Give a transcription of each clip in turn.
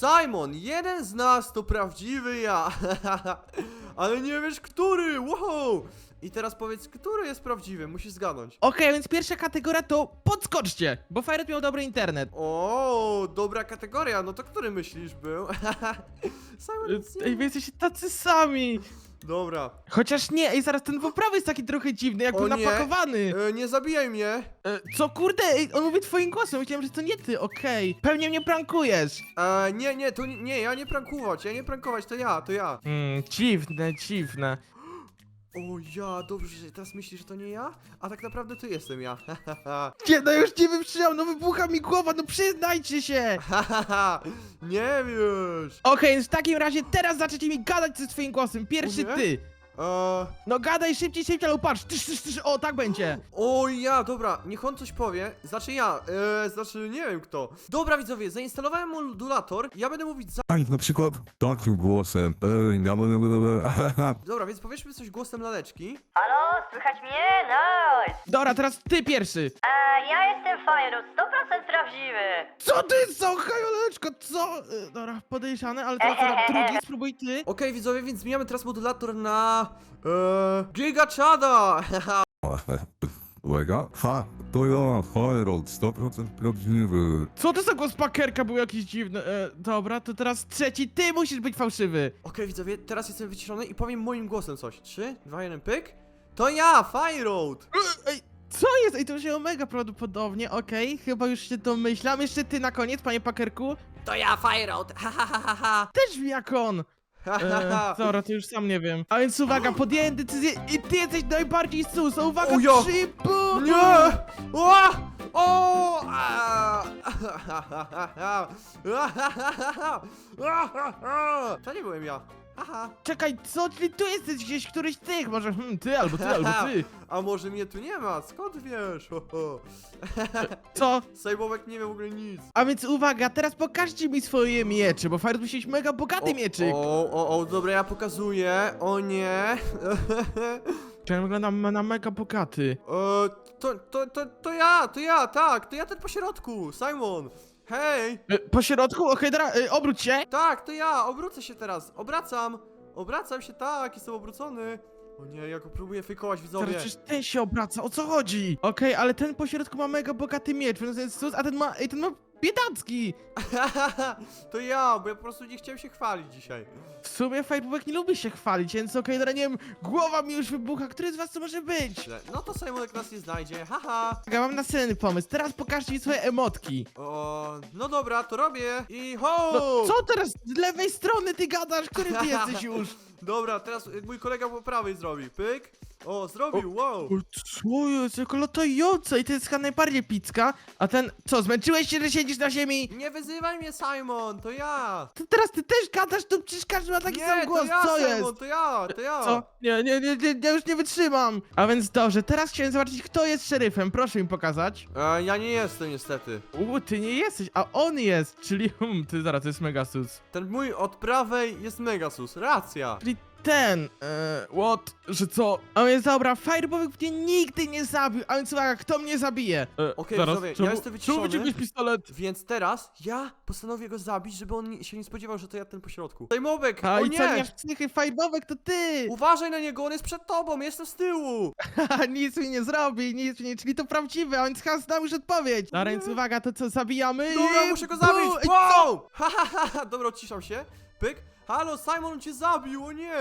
Simon, jeden z nas to prawdziwy ja. Ale nie wiesz, który. Wow. I teraz powiedz, który jest prawdziwy. Musisz zgadnąć. Okej, więc pierwsza kategoria to podskoczcie, bo Fajret miał dobry internet. O, dobra kategoria. No to który myślisz był? Simon, nic nie Ej, wy jesteście tacy sami. Dobra. Chociaż nie, ej, zaraz ten po prawej jest taki trochę dziwny, jak O był nie. napakowany. E, nie zabijaj mnie. E, co kurde, ej, on mówi twoim głosem, myślałem, że to nie ty, okej. Pewnie mnie prankujesz. E, nie, nie, to nie, nie, ja nie prankować, ja nie prankować, to ja, to ja. Mm, dziwne, dziwne. O ja, dobrze, że teraz myślisz, że to nie ja? A tak naprawdę to jestem ja. Nie, no już nie wytrzymam, no wybucha mi głowa, no przyznajcie się. nie wiesz. Okej, więc w takim razie teraz zaczniecie mi gadać ze swoim głosem, pierwszy O nie? ty. E, No gadaj szybciej, szybciej, ale patrz, tysz, tysz, tysz, o tak będzie. o ja, dobra, niech on coś powie. Znaczy ja, e, znaczy nie wiem kto. Dobra widzowie, zainstalowałem modulator, ja będę mówić za... Tak, na przykład takim głosem. Ej, ja będę- Dobra, więc powiedzmy coś głosem laleczki. Halo, słychać mnie? Nice! Dobra, teraz ty pierwszy. E, ja jestem Fajrut, 100% prawdziwy. Co ty, co, hajoleczko, co? E, Dobra, podejrzane, ale teraz teraz drugi, spróbuj ty. Okej widzowie, więc zmieniamy teraz modulator na... E, Giga Chada! Uwaga. Ha, to ja, Harold, 100% prawdziwy. Co to za głos pakerka był jakiś dziwny? E, dobra, to teraz trzeci, ty musisz być fałszywy. Okej widzowie, teraz jestem wyciszony i powiem moim głosem coś. 3, 2, 1, pyk. To ja, Fire Road! E, Ej, co jest? Ej, to się omega prawdopodobnie, okej, chyba już się domyślam. Jeszcze ty na koniec, panie pakerku. To ja, Fire Road! Ha ha ha ha ha! Też jak on. E, dobra, to już sam nie wiem. A więc uwaga, podjąłem decyzję i ty jesteś najbardziej sus. A Uwaga, O ja! trzy, pół. Nie! O! O! A! To nie byłem ja. Haha. Czekaj, co? Czyli tu jesteś gdzieś któryś z tych, może hmm, ty, albo ty, albo ty. A może mnie tu nie ma? Skąd wiesz? Ho, ho. Co? Sejmowek nie wie w ogóle nic. A więc uwaga, teraz pokażcie mi swoje miecze, bo Fire musi mieć mega bogaty mieczyk. O, o, o, dobra, ja pokazuję. O nie. Czy on wygląda na, na mega bogaty? E, to, to, to, to ja, to ja, tak, to ja ten po środku, Simon. Hej, E, po środku? Okej, dobra, e, obróć się. tak, to ja, obrócę się teraz, obracam, obracam się, tak, jestem obrócony. O nie, ja go próbuję fejkować, Teraz widzowie. przecież ten się obraca, o co chodzi? Okej, ale ten po środku ma mega bogaty miecz, więc jest sus, a ten ma, ej, ten ma biedacki. to ja, bo ja po prostu nie chciałem się chwalić dzisiaj. W sumie Firebubek nie lubi się chwalić, więc okej, dobra, nie wiem, głowa mi już wybucha, który z was to może być? No to Simonek nas nie znajdzie, haha. Ja mam następny pomysł, teraz pokażcie mi swoje emotki. O, no dobra, to robię i ho! No, co teraz z lewej strony ty gadasz, który ty jesteś już? Dobra, teraz mój kolega po prawej zrobi, pyk. O, zrobił, wow. O, co jest, jako latająca i to jest chyba najbardziej picka, a ten, co, zmęczyłeś się, że siedzisz na ziemi? Nie wyzywaj mnie, Simon, to ja. To teraz ty też gadasz, to przecież każdy ma taki nie, sam głos, to ja, co Simon, jest? to ja, to ja. Co? Nie, nie, nie, nie, ja już nie wytrzymam. A więc dobrze, teraz chciałem zobaczyć, kto jest szeryfem, proszę mi pokazać. E, ja nie jestem niestety. U, ty nie jesteś, a on jest, czyli, hmm, ty zaraz, to jest Megasus. Ten mój od prawej jest Megasus, racja. Czyli ten, e, what, że co? A więc dobra, Firebowek mnie nigdy nie zabił, a więc uwaga, kto mnie zabije? E, Okej, zaraz, widzowie, ja czemu- jestem wyciszony. Wyciągłeś pistolet? Więc teraz ja postanowię go zabić, żeby on nie- się nie spodziewał, że to ja ten pośrodku. Sejmowek, A o i co, nie nie! Firebowek to ty! Uważaj na niego, on jest przed tobą, jestem z tyłu! Haha, nic mi nie zrobi, nic mi nie, czyli to prawdziwe, a więc chyba znam już odpowiedź. A więc uwaga, to co, zabijamy? Dobra, I muszę go zabić! Wow! Ha, ha, ha, ha, dobra, odciszam się. Pyk. Halo, Simon, on cię zabił, o nie!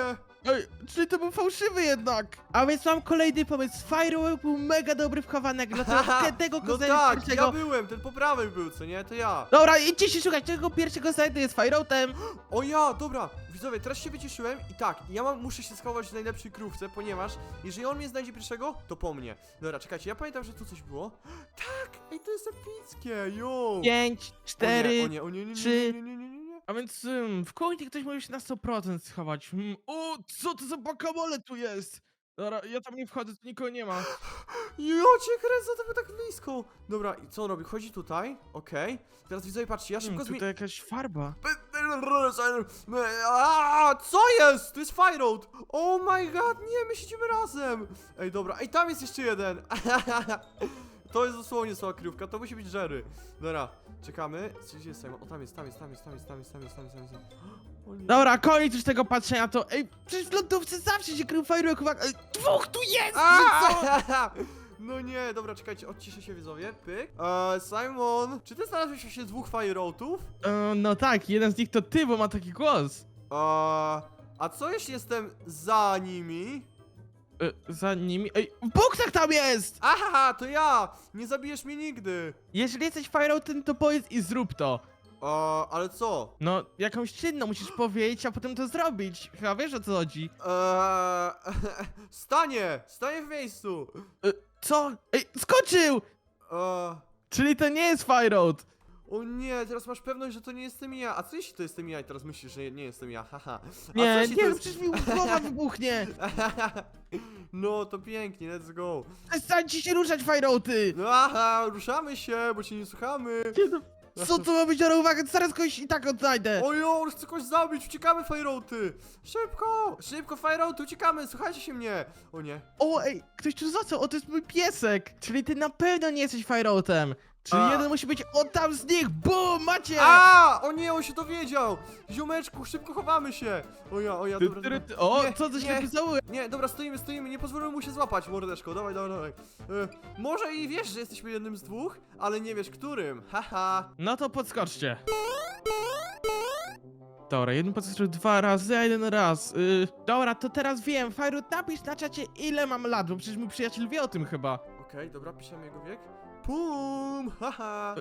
Ej, czyli to był fałszywy jednak. A więc mam kolejny pomysł. Firework był mega dobry w chowanek, dlatego tego no tak, pierwszego... ja byłem, ten po prawej był, co nie? To ja. Dobra, idźcie się szukać, tego pierwszego znajdę jest Fireoutem. O ja, dobra, widzowie, teraz się wyciszyłem i tak, ja mam, muszę się schować w najlepszej krówce, ponieważ jeżeli on mnie znajdzie pierwszego, to po mnie. Dobra, czekajcie, ja pamiętam, że tu coś było. Tak, ej, to jest epickie, yo! Pięć, cztery... O nie, o nie, o nie, nie, trzy. nie, nie, nie, nie, nie. A więc ym, w kuchni ktoś może się na 100% schować. Hmm. O, co to za bakamole tu jest? Dobra, ja tam nie wchodzę, tu nikogo nie ma. Jo, cię kręcę, to było tak blisko. Dobra, i co on robi? Chodzi tutaj, okej. Teraz widzowie, patrzcie, ja szybko Hmm, zmienię... tutaj jakaś farba. A, co jest? To jest Fire Road! Oh my god, nie, my siedzimy razem! Ej, dobra, ej, tam jest jeszcze jeden! To jest dosłownie słaba kryjówka, to musi być Jerry. Dobra, czekamy. Gdzie jest Simon? O, tam jest, tam jest, tam jest, tam jest, tam jest, tam jest, tam jest. Tam jest. O, nie. Dobra, koniec już tego patrzenia, to... Ej, przecież w lądówce zawsze się krył fajerwerk, uwaga... Ej, dwóch tu jest! No co? No nie, dobra, czekajcie, odciszę się widzowie, pyk. Eee, Simon, czy ty znalazłeś właśnie dwóch fireoutów? E, no tak, jeden z nich to ty, bo ma taki głos. Eee, a co jeśli jestem za nimi? E, za nimi... Ej, boksach tam jest! Aha, to ja! Nie zabijesz mnie nigdy! Jeżeli jesteś fireoutem, to powiedz i zrób to. Eee, ale co? No, jakąś czynną musisz powiedzieć, a potem to zrobić. Chyba wiesz o co chodzi. Eee, stanie! Stanie w miejscu! E, co? Ej, skoczył! Eee, Czyli to nie jest fireout. O nie, teraz masz pewność, że to nie jestem ja. A co jeśli to jestem ja i teraz myślisz, że nie jestem ja? Haha. A co Nie, jeśli to nie, jest... przecież mi głowa wybuchnie. No to pięknie, let's go. Przestańcie się ruszać, fireouty! No aha, ruszamy się, bo cię nie słuchamy. No, Co to ma być, ale uwaga, zaraz kogoś i tak odnajdę. Ojo, już chcę kogoś zabić, uciekamy Fireouty! Szybko! Szybko Fireouty, uciekamy, słuchajcie się mnie! O nie. O, ej, ktoś tu został, o, to jest mój piesek. Czyli ty na pewno nie jesteś fireoutem. Czyli A. jeden musi być o tam z nich, bum, macie! A! O nie, on się dowiedział! Ziomeczku, szybko chowamy się! O ja, o ja, Ty, dobra, ty, dobra. ty, o, Nie, co się nie. napisało? Nie, dobra, stoimy, stoimy, nie pozwolimy mu się złapać, mordeczko, dawaj, dawaj, dawaj. E, może i wiesz, że jesteśmy jednym z dwóch, ale nie wiesz którym, haha. No to podskoczcie. Dobra, jeden podskoczył dwa razy, a jeden raz. Y, dobra, to teraz wiem. Fajrut, napisz na czacie ile mam lat, bo przecież mój przyjaciel wie o tym chyba. Okej, dobra, piszemy jego wiek. Pum, haha.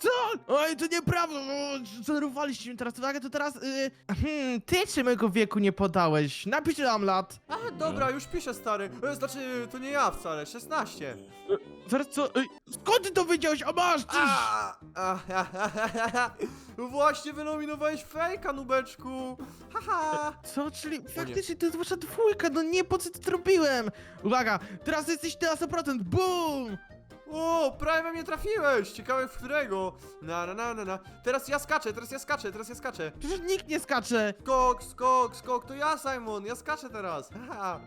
Co? Oj, to nieprawda! o, Zdenerwowaliście mnie teraz. Uwaga, to teraz... Y, hmm, ty czy mego wieku nie podałeś? Napisz mam lat. A, dobra, już piszę, stary. E, znaczy, to nie ja wcale, 16. Zaraz co? Ej, skąd ty to wiedziałeś? A masz! Czyż... A, a, ha, ha, ha, ha. Właśnie wynominowałeś fejka, nubeczku. Haha. Co? Czyli faktycznie to jest wasza dwójka, no nie, po co to zrobiłem? Uwaga, teraz jesteś ty na 100%, BOOM! O, prawie we mnie trafiłeś. Ciekawe w którego. Na, na, na, na, na. Teraz ja skaczę, teraz ja skaczę, teraz ja skaczę. Przecież nikt nie skacze! Skok, skok, skok, to ja, Simon, ja skaczę teraz. Haha.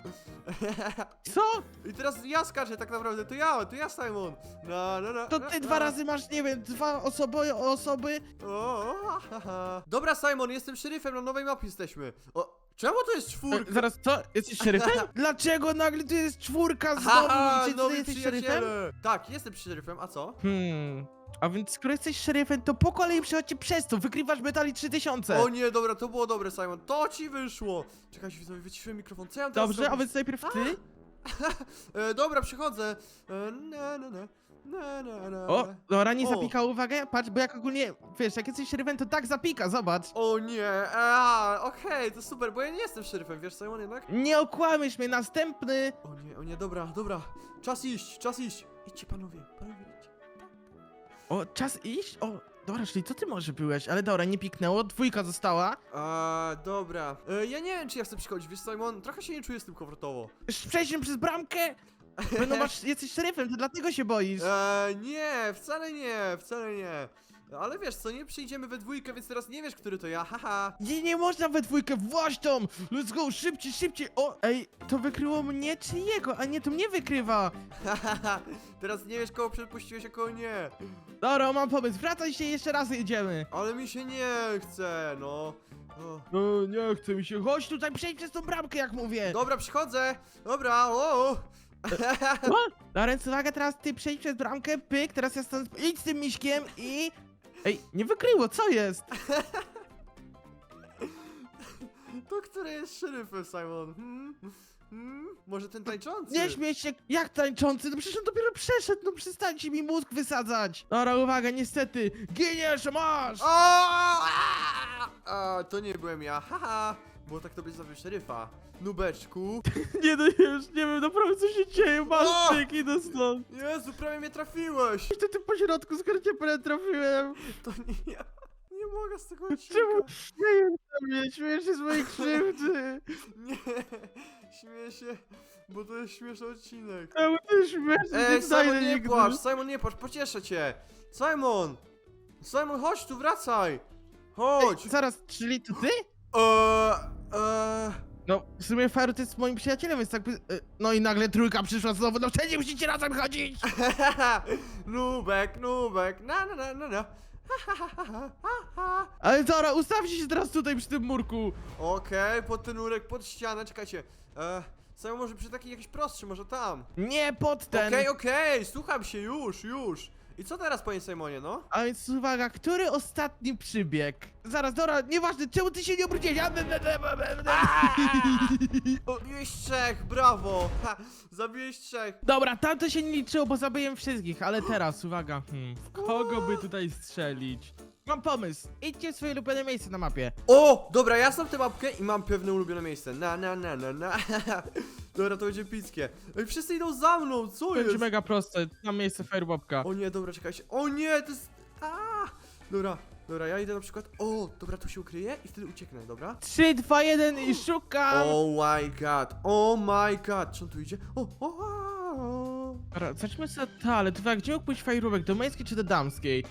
Co? I teraz ja skaczę tak naprawdę, to ja, to ja, Simon. Na, na, na, To na, ty na. dwa razy masz, nie wiem, dwa osoby, osoby? O, o, ha, ha. Dobra, Simon, jestem szeryfem, na nowej mapie jesteśmy. O, czemu to jest czwórka? zaraz, co? Jesteś szeryfem? Dlaczego nagle tu jest czwórka z Haha, domu? Czy ty nowi jesteś szeryfem? przyjaciele. Tak, jestem szeryfem, a co? Hmm... A więc skoro jesteś szeryfem, to po kolei przychodźcie przez to, wykrywasz metali 3000. O nie, dobra, to było dobre, Simon, to ci wyszło. Czekajcie, widzowie, wyciszyłem mikrofon, co ja mam teraz Dobrze, a zrobić? więc najpierw ty? E, dobra, przychodzę. E, na, na, na, na, na, na. O, dobra, nie O. zapika, uwagę, patrz, bo jak ogólnie, wiesz, jak jesteś szeryfem, to tak zapika, zobacz. O nie, a, okej, to super, bo ja nie jestem szeryfem, wiesz, Simon, jednak? Nie okłamiesz mnie, następny! O nie, o nie, dobra, dobra, czas iść, czas iść. Idźcie, panowie, panowie, idźcie. O, czas iść? O, dobra, czyli to ty może byłeś, ale dobra, nie piknęło, dwójka została. A, dobra. E, ja nie wiem, czy ja chcę przychodzić, wiesz, Simon, trochę się nie czuję z tym komfortowo. Przejdziemy przez bramkę! No masz, jesteś szeryfem, to dlatego się boisz. E, nie, wcale nie, wcale nie. Ale wiesz co, nie przyjdziemy we dwójkę, więc teraz nie wiesz, który to ja, haha. Nie, nie można we dwójkę, właśnie tam! Let's go, szybciej, szybciej! O, ej, to wykryło mnie czy jego, a nie, to mnie wykrywa! Hahaha, teraz nie wiesz, kogo przepuściłeś, a kogo nie. Dobra, mam pomysł, wracaj się, jeszcze raz jedziemy! Ale mi się nie chce, no. O. No, nie chce mi się, chodź tutaj, przejdź przez tą bramkę, jak mówię! Dobra, przychodzę. Dobra, o. o. O, Dobra, więc uwaga, teraz ty przejdź przez bramkę, pyk, teraz ja stąd, idź z tym miśkiem i... Ej, nie wykryło, co jest? To który jest szeryfem, Simon? Hmm? Hmm? Może ten tańczący? Nie śmiej się, jak tańczący, no przecież on dopiero przeszedł, no przestańcie mi mózg wysadzać! Dobra, uwaga, niestety, giniesz, masz! O! A, to nie byłem ja, haha. Bo tak to będzie zabił szeryfa. Nubeczku. Nie, no już nie wiem naprawdę co się dzieje, O! masz pyk, idę stąd! Jezu, prawie mnie trafiłeś. To ty po środku skarciepę trafiłem! To nie ja. Nie mogę z tego odcinka. Czemu śmieję się mnie, śmieję się z mojej krzywdy! Nie, śmieję się, bo to jest śmieszny odcinek. Czemu ty śmiesz Ej, Simon, nie płacz, Simon, nie płacz, pocieszę cię. Simon! Simon, chodź tu, wracaj. Chodź. Zaraz, czyli to ty? Eee, eee, No, w sumie Fajerut jest moim przyjacielem, więc jakby... y, No i nagle trójka przyszła znowu, no wszędzie musicie razem chodzić! nubek, nubek, na na na na na. Ale dobra, ustawcie się teraz tutaj przy tym murku. Okej, pod ten nurek, pod ścianę, czekajcie. E, Simon może przy taki jakiś prostszy, może tam. Nie pod ten. Okej, okej, słucham się, już, już. I co teraz, panie Simonie, no? A więc uwaga, który ostatni przybieg? Zaraz, dobra, nieważne, czemu ty się nie obróciłeś? A, be, be, be, be, be. Zabiłeś trzech, brawo! Ha, zabiłeś trzech. Dobra, tamto się nie liczyło, bo zabiłem wszystkich, ale teraz, uwaga, hmm, w kogo by tutaj strzelić? Mam pomysł, idźcie w swoje ulubione miejsce na mapie. O, dobra, ja znam tę mapkę i mam pewne ulubione miejsce. Na, na, na, na, na. Dobra, to będzie pickie. Ej, wszyscy idą za mną, co Będzie jest? mega proste, tam miejsce Firebobka. O nie, dobra, czekajcie. O nie, to jest... A! Dobra, dobra, ja idę na przykład... O, dobra, tu się ukryję i wtedy ucieknę, dobra? 3, 2, 1 i szukam! Oh my god, oh my god. Czy on tu idzie? O, o, o. Dobra, zacznijmy sobie od toalet, gdzie mógł pójść Firebobek, do męskiej czy do damskiej?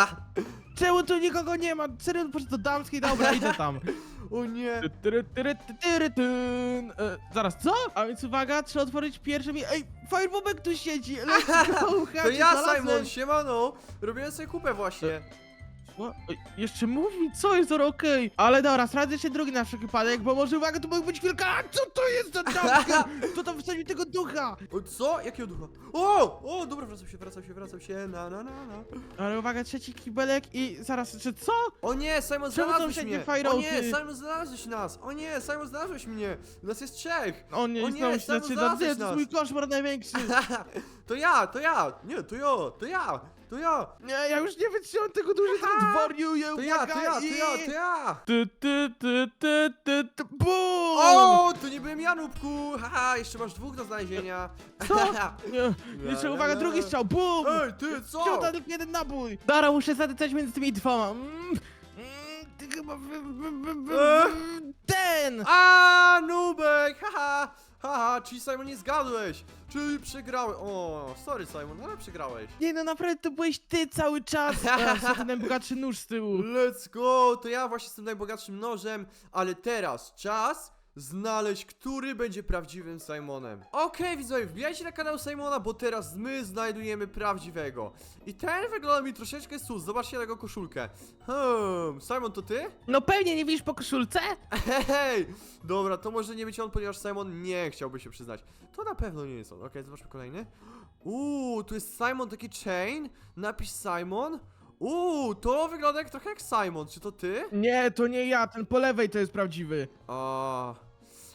Czemu tu nikogo nie ma? Serio, po prostu do damskiej, dobra, idę tam. o nie. Ty, tyry, tyry, ty, tyry, tyn. E, zaraz, co? A więc uwaga, trzeba otworzyć pierwsze mi... Ej, Firebobek tu siedzi, let's go, To ja. Simon, siemano. Robiłem sobie kupę właśnie. Jeszcze mówi, co jest, dobra, okej. Ale dobra, sprawdzę się drugi na wszelki wypadek, bo może, uwaga, tu może być chwilka, a co to jest za damka? Kto tam wsadził tego ducha? O, co? Jakiego ducha? O! O, dobra, wracam się, wracam się, wracam się. Na, na, na, na. Ale uwaga, trzeci kibelek i zaraz, czy co? O nie, Simon, Czemu znalazłeś wszędzie mnie! O nie, Simon, znalazłeś nas! O nie, Simon, znalazłeś mnie! Nas jest trzech! O nie, nie, nie, Simon, znowu się znalazłeś to jest nas. mój koszmar największy. to ja, to ja! Nie, to ja, to ja! To ja! Nie, ja już nie wytrzymam tego teraz wariuję, To ja, to uwaga, ja, to i- ja, to ja! Ty, ty, ty, ty, ty, ty, BUM! O, to nie byłem ja, Nubku! Haha, jeszcze masz dwóch do znalezienia. Co? Nie, jeszcze La, uwaga, la, drugi strzał, BUM! Ej, ty, co? Tam tylko jeden nabój! Dara, muszę zadać między tymi dwoma. Mm, mm, ty chyba... wy- wy- wy- wy-. Ten! A, Nubek! Haha! Haha, czyli Simon nie zgadłeś! Czyli przegrałeś. O, sorry Simon, ale przegrałeś. Nie no, naprawdę to byłeś ty cały czas! Co ten najbogatszy nóż z tyłu. Let's go! To ja właśnie jestem najbogatszym nożem, ale teraz czas znaleźć, który będzie prawdziwym Simonem. Okej, widzowie, wbijajcie na kanał Simona, bo teraz my znajdujemy prawdziwego. I ten wygląda mi troszeczkę sus. Zobaczcie na jego koszulkę. Hmm, Simon, to ty? No pewnie nie widzisz po koszulce? Hej! Dobra, to może nie być on, ponieważ Simon nie chciałby się przyznać. To na pewno nie jest on. Okej, zobaczmy kolejny. Uuu, tu jest Simon, taki chain. Napis Simon. Uuu, to wygląda jak trochę jak Simon. Czy to ty? Nie, to nie ja, ten po lewej to jest prawdziwy. A.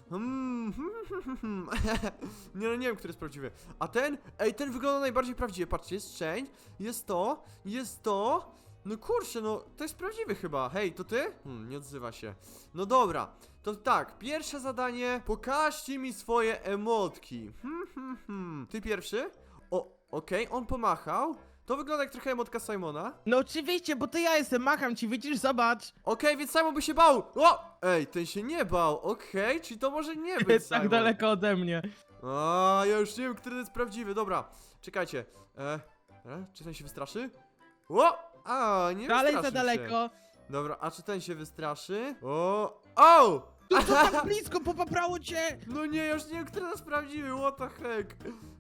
Hmm, hmm, hmm, hmm. nie no, nie wiem, który jest prawdziwy. A ten? Ej, ten wygląda najbardziej prawdziwie. Patrzcie, jest chain, jest to, jest to. No kurczę, no, to jest prawdziwy chyba. Hej, to ty? Hmm, nie odzywa się. No dobra, to tak, pierwsze zadanie. Pokażcie mi swoje emotki. Hmm, hmm, hmm. Ty pierwszy? O, okej, on pomachał. To wygląda jak trochę emotka Simona. No oczywiście, bo to ja jestem, macham ci, widzisz, zobacz. Okej, więc Simon by się bał! O! Ej, ten się nie bał, okej, czyli to może nie być Jest Simon. tak daleko ode mnie. A, ja już nie wiem, który to jest prawdziwy, dobra. Czekajcie. E, e, czy ten się wystraszy? O! A, nie Dalej wystraszył za daleko. Się. Dobra, a czy ten się wystraszy? O! O! Tu to tak blisko, popaprało cię. No nie, ja już nie wiem, który jest prawdziwy, what the heck.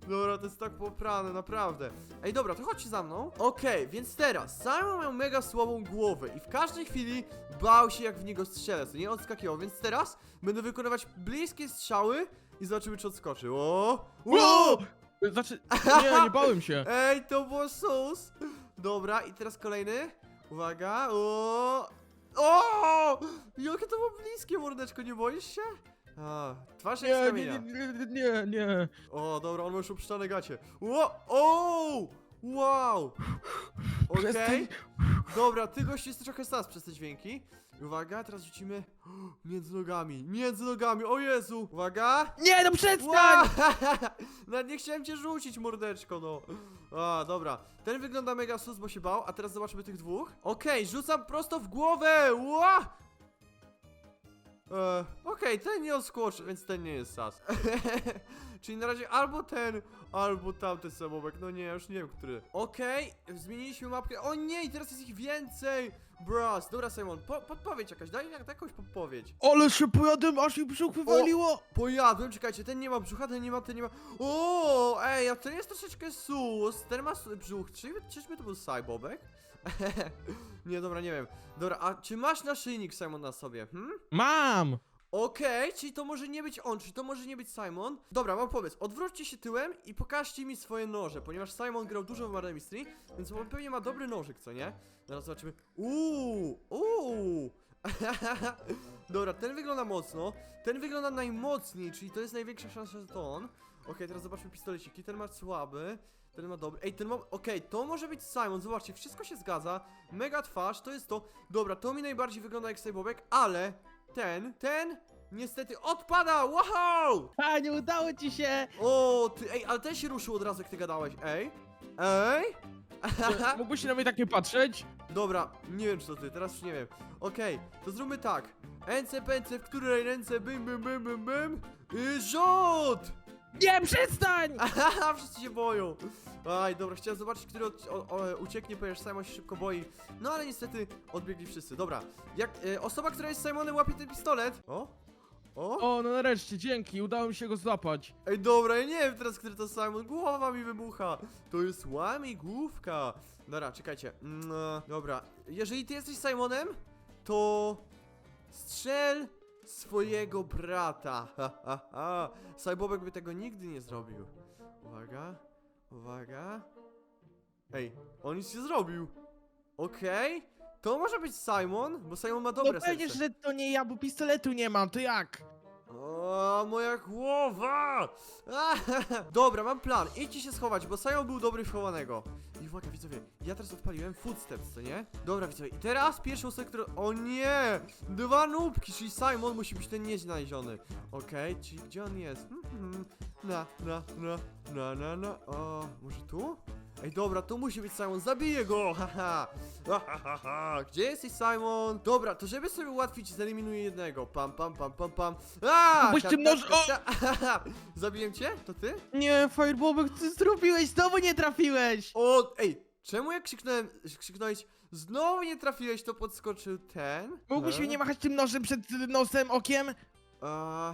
Dobra, to jest tak poprane, naprawdę. Ej, dobra, to chodźcie za mną. Okej, więc teraz, Simon miał mega słabą głowę i w każdej chwili bał się, jak w niego strzelę, co nie odskakiwał, więc teraz będę wykonywać bliskie strzały i zobaczymy, czy odskoczy. O! Wow! Znaczy, nie, nie bałem się. Ej, to było sus! Dobra, i teraz kolejny. Uwaga, o! O! Jakie to było bliskie, mordeczko, nie boisz się? A, twarz jest z Nie, nie, kamienia. nie, nie, nie, nie. O, dobra, on ma już uprzczane gacie. Ło! O! Wow! Okej. Przestań. Dobra, ty gość jest trochę sas przez te dźwięki. I Uwaga, teraz rzucimy między nogami, między nogami, o Jezu! Uwaga! Nie, no Ła! przestań! Nawet nie chciałem cię rzucić, mordeczko, no. A, dobra. Ten wygląda mega sus, bo się bał, a teraz zobaczmy tych dwóch. Okej, rzucam prosto w głowę! Ła! E, Okej, ten nie odskoczy, więc ten nie jest sas. Czyli na razie albo ten, albo tamten samobek. No nie, już nie wiem, który. Okej, zmieniliśmy mapkę. O nie, i teraz jest ich więcej! Bros, dobra Simon, po, podpowiedź jakaś, daj jak- jakąś podpowiedź. Ale się pojadłem, aż mi brzuch wywaliło! Pojadłem, czekajcie, ten nie ma brzucha, ten nie ma, ten nie ma. O, ej, a ten jest troszeczkę sus, ten ma su- brzuch. Czy, czyżby to był Cybobek? nie, dobra, nie wiem. Dobra, a czy masz naszyjnik Simon na sobie? Hmm? Mam! Okej, czyli to może nie być on, czyli to może nie być Simon. Dobra, mam pomysł. Odwróćcie się tyłem i pokażcie mi swoje noże, ponieważ Simon grał dużo w Murder Mystery, więc on pewnie ma dobry nożyk, co nie? Zaraz zobaczymy. Uuu, uuu. Dobra, ten wygląda mocno, ten wygląda najmocniej, czyli to jest największa szansa, że to on. Okej, teraz zobaczmy pistoleciki. Ten ma słaby, ten ma dobry. Ej, ten ma. Okej, to może być Simon. Zobaczcie, wszystko się zgadza. Mega twarz, to jest to. Dobra, to mi najbardziej wygląda jak Sejbobek, ale ten, ten niestety odpada! Wow! A, nie udało ci się! O, ty, ej, ale ten się ruszył od razu, jak ty gadałeś. Ej? Ej? Mógłbyś na mnie tak nie patrzeć? Dobra, nie wiem czy to ty, teraz już nie wiem. Okej, to zróbmy tak. Ręce, pęce, w której ręce, bym, bym, bym, bym, bym. I rzut! Nie, przestań! Ahaha, wszyscy się boją. Aj, dobra, chciałem zobaczyć, który od, o, o, ucieknie, ponieważ Simon się szybko boi. No ale niestety odbiegli wszyscy. Dobra, jak e, osoba, która jest Simonem, łapie ten pistolet. O? O? O, no nareszcie, dzięki, udało mi się go złapać. Ej, dobra, ja nie wiem teraz, który to Simon. Głowa mi wybucha. To jest łamigłówka. Dobra, czekajcie. Mm, e, dobra, jeżeli ty jesteś Simonem, to strzel swojego brata. Ha, ha, ha. By tego nigdy nie zrobił. Uwaga, uwaga. Ej, on nic nie zrobił. Okej, to może być Simon, bo Simon ma dobre no pewnie, serce. że to nie ja, bo pistoletu nie mam, to jak? Moja głowa! Dobra, mam plan. Idźcie się schować, bo Sajon był dobry w chowanego. I uwaga, widzowie, ja teraz odpaliłem footsteps, co nie? Dobra, widzowie, i teraz pierwszą osobę, którą... O nie! Dwa nóbki, czyli Simon musi być ten nieznaleziony. Okej, czyli gdzie on jest? Mhm. Na, na, na, na, na, na. O, może tu? Ej, dobra, to musi być Simon, zabiję go! Haha! Ha, ha, ha, ha. Gdzie jesteś, Simon? Dobra, to żeby sobie ułatwić, zeliminuję jednego. Pam, pam, pam, pam, pam. A! Puść tym noż- o! Zabiłem cię? To ty? Nie, Fireballek, co zrobiłeś? Znowu nie trafiłeś! O, ej, czemu jak krzyknąłem, krzyknąłeś, znowu nie trafiłeś, to podskoczył ten? Mógłbyś E? mi nie machać tym nożem przed nosem, okiem? A,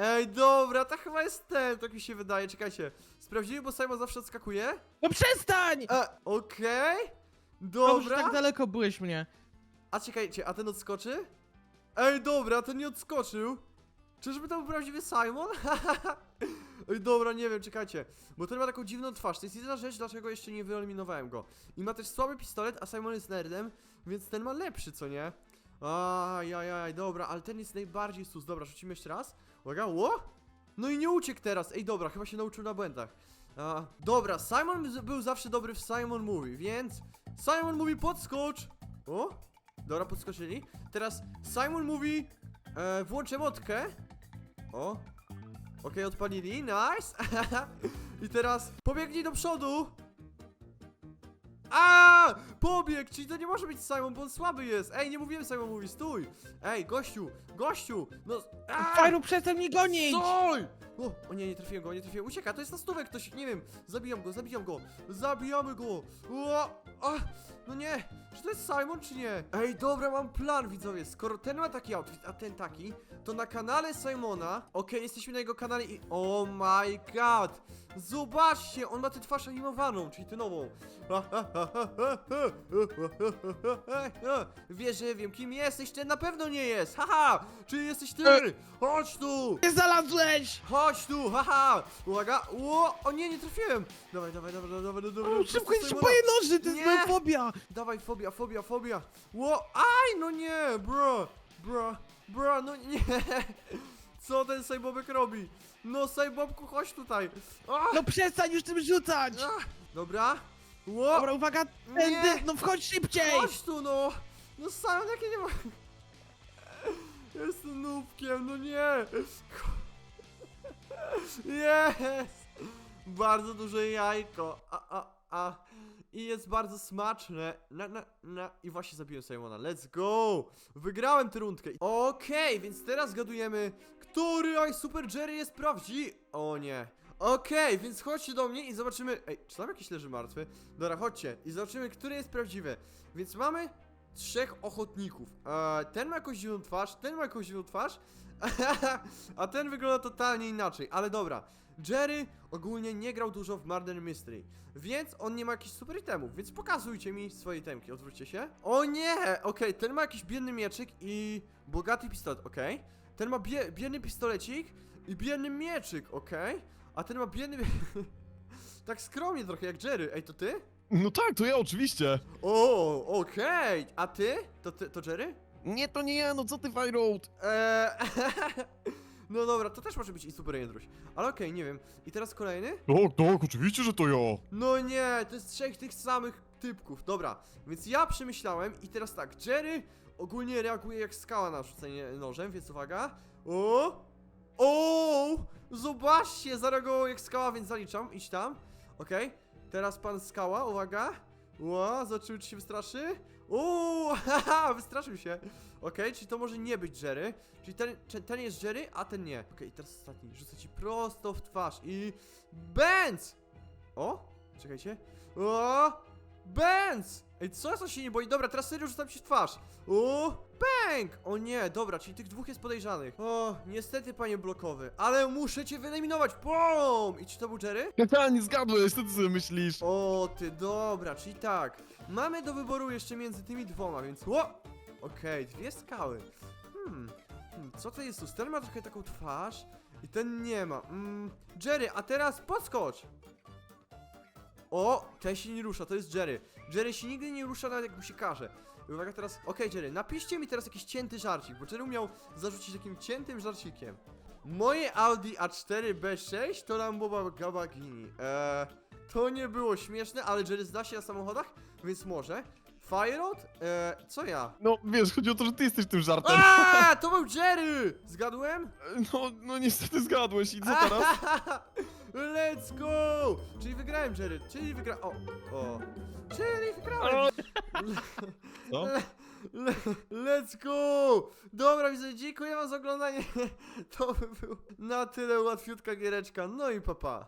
ej, dobra, to chyba jest ten, tak mi się wydaje, czekajcie. Sprawdzimy, bo Simon zawsze odskakuje. No przestań! E, okej. Dobrze, Dobra. tak daleko byłeś mnie. A czekajcie, a ten odskoczy? Ej, dobra, ten nie odskoczył. Czyżby to był prawdziwy Simon? Ej, dobra, nie wiem, czekajcie. Bo ten ma taką dziwną twarz. To jest jedyna rzecz, dlaczego jeszcze nie wyeliminowałem go. I ma też słaby pistolet, a Simon jest nerdem, więc ten ma lepszy, co nie? Ajajaj, dobra, ale ten jest najbardziej sus. Dobra, rzucimy jeszcze raz. Uwaga, ło! No i nie uciekł teraz. Ej, dobra, chyba się nauczył na błędach. A, dobra, Simon był zawsze dobry w Simon Movie, więc Simon mówi podskocz! O! Dobra, podskoczyli. Teraz Simon mówi e, włączę motkę. O! Okej, odpalili, nice! I teraz pobiegnij do przodu! A! Pobieg! Czyli to nie może być Simon, bo on słaby jest! Ej, nie mówiłem Simon mówi, stój! Ej, gościu! Gościu! No... A! Fajru, przestań mnie gonić! Stój! O, o nie, nie trafiłem go, nie trafiłem. Ucieka, to jest na stówek ktoś, nie wiem. Zabijam go, zabijam go. Zabijamy go. O, a, no nie. Czy to jest Simon, czy nie? Ej, dobra, mam plan, widzowie. Skoro ten ma taki outfit, a ten taki, to na kanale Simona, okej, jesteśmy na jego kanale i... Oh my god! Zobaczcie, on ma tę twarz animowaną, czyli tę nową. Wiesz, że wiem, kim jesteś, ten na pewno nie jest. Haha! Czy jesteś ty? Chodź tu! Nie znalazłeś! Chodź tu, haha! Uwaga! Ło! O nie, nie trafiłem! Dawaj, dawaj, dawaj, dawaj, dawaj, dawaj. O, szybko, idź moje noży, to jest Nie. moja fobia! Dawaj, fobia, fobia, fobia! Ło! Aj, no nie! Bro! Bro! Bro, no nie! Co ten Sajbobek robi? No, Sajbobku, chodź tutaj! A, No przestań już tym rzucać! a, dobra? Ło! Dobra, uwaga, tędy, no wchodź szybciej! Chodź tu, no! No sam jakie nie ma... Jestem nubkiem, no nie! Jest! Bardzo duże jajko. A, a, a. i jest bardzo smaczne. Na, na, na. I właśnie zabiłem Simona. Let's go! Wygrałem tę rundkę. Okej, więc teraz zgadujemy, który Oj Super Jerry jest prawdziwy. O nie. Okej, więc chodźcie do mnie i zobaczymy. Ej, czy tam jakiś leży martwy? Dobra, chodźcie i zobaczymy, który jest prawdziwy. Więc mamy trzech ochotników. Ten ma jakąś dziwną twarz, ten ma jakąś dziwną twarz, a ten wygląda totalnie inaczej. Ale dobra, Jerry ogólnie nie grał dużo w Murder Mystery, więc on nie ma jakichś super itemów, więc pokazujcie mi swoje itemki, odwróćcie się. O nie! Okej, ten ma jakiś biedny mieczyk i bogaty pistolet, okej. Ten ma bie biedny pistolecik i biedny mieczyk, okej. A ten ma biedny... tak skromnie trochę jak Jerry. Ej, to ty? No tak, to ja oczywiście. O, okej. A ty? To ty, to Jerry? Nie, to nie ja, no co ty, Fireout? Eee, no dobra, to też może być i super jędruś. Ale okej, nie wiem. I teraz kolejny? Tak, tak, oczywiście, że to ja. No nie, to jest trzech tych samych typków. Dobra, więc ja przemyślałem i teraz tak, Jerry ogólnie reaguje jak skała na rzucenie nożem, więc uwaga. O! O! Zobaczcie, zareagował jak skała, więc zaliczam. Idź tam. Okej. Teraz pan skała, uwaga. Ło, zobaczymy czy się wystraszy. Uuu, haha, wystraszył się. Okej, czyli to może nie być Jerry. Czyli ten, ten jest Jerry, a ten nie. Okej, i teraz ostatni. Rzucę ci prosto w twarz i... Benz! O! Czekajcie. O! Benz! Ej, co? Co się nie boi? Dobra, teraz serio rzucam ci w twarz. O! Bang! O nie, dobra, czyli tych dwóch jest podejrzanych. O, niestety, panie blokowy, ale muszę cię wyeliminować. Bum! I czy to był Jerry? Haha, nie zgadłeś, co ty sobie myślisz? O, ty, dobra, czyli tak. Mamy do wyboru jeszcze między tymi dwoma, więc. Ło! Okej, dwie skały. Hmm. hmm. Co to jest? Ten ma trochę taką twarz i ten nie ma. Mm. Jerry, a teraz podskocz! O, ten się nie rusza, to jest Jerry. Jerry się nigdy nie rusza, nawet jak mu się każe. I Uwaga teraz, okej Jerry, napiszcie mi teraz jakiś cięty żarcik, bo Jerry miał zarzucić takim ciętym żarcikiem. Moje Audi A4 B6 to Lamborghini. Eee, to nie było śmieszne, ale Jerry zna się na samochodach, więc może. Fireout? Eee, co ja? No, wiesz, chodzi o to, że ty jesteś tym żartem. A, to był Jerry! Zgadłem? No, no niestety zgadłeś i co teraz? Let's go! Czyli wygrałem Jerry, czyli wygra... O, o. Czyli wygrałem! Co? Le, let's go! Dobra, widzę, dziękuję wam za oglądanie. To by było na tyle łatwiutka giereczka. No i papa.